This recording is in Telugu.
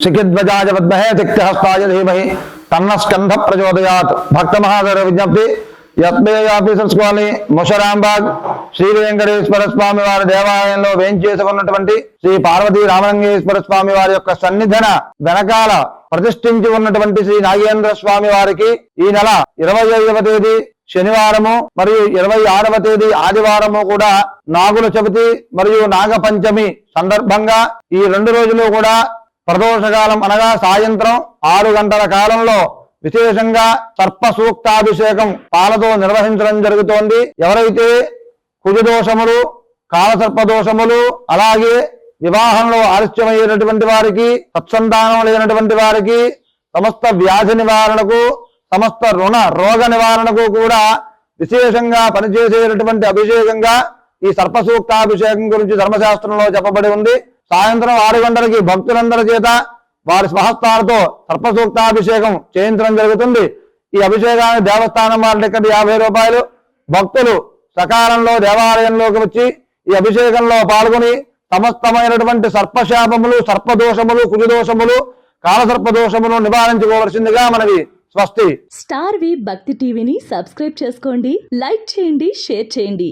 శిఖిధ్వజాయ పద్మహే తిక్తహస్తాయ ధీమహి తన్న స్కంధ ప్రచోదయాత్ భక్త మహాదేవ విజ్ఞప్తి యత్మేయ ఆఫీసర్స్ కాలనీ ముషరాంబాగ్ శ్రీ వెంకటేశ్వర స్వామి వారి దేవాలయంలో వేంచేసుకున్నటువంటి శ్రీ పార్వతీ రామలింగేశ్వర స్వామి వారి యొక్క సన్నిధన వెనకాల ప్రతిష్ఠించి ఉన్నటువంటి శ్రీ నాగేంద్ర స్వామి వారికి ఈ నెల ఇరవై ఐదవ తేదీ శనివారము మరియు ఇరవై ఆరవ తేదీ ఆదివారము కూడా నాగుల చవితి మరియు నాగపంచమి సందర్భంగా ఈ రెండు రోజులు కూడా ప్రదోషకాలం అనగా సాయంత్రం ఆరు గంటల కాలంలో విశేషంగా సర్ప సూక్తాభిషేకం పాలతో నిర్వహించడం జరుగుతోంది. ఎవరైతే కుజదోషములు కాలసర్ప దోషములు అలాగే వివాహంలో ఆలస్యమయ్యేటటువంటి వారికి సత్సంతానం లేనటువంటి వారికి సమస్త వ్యాధి నివారణకు సమస్త రుణ రోగ నివారణకు కూడా విశేషంగా పనిచేసేటటువంటి అభిషేకంగా ఈ సర్పసూక్తాభిషేకం గురించి ధర్మశాస్త్రంలో చెప్పబడి ఉంది. సాయంత్రం ఆరు గంటలకి భక్తులందరి చేత వారి స్వహస్తాలతో సర్పసూక్తాభిషేకం చేయించడం జరుగుతుంది. ఈ అభిషేకాన్ని దేవస్థానం వారి టికెట్ యాభై రూపాయలు. భక్తులు సకాలంలో దేవాలయంలోకి వచ్చి ఈ అభిషేకంలో పాల్గొని సమస్తమైనటువంటి సర్పశాపములు సర్పదోషములు కుజదోషములు కాలసర్పదోషములు నివారించుకోవలసిందిగా మనవి స్వస్తి. స్టార్ వి భక్తి టీవీని సబ్స్క్రైబ్ చేసుకోండి లైక్ చేయండి షేర్ చేయండి.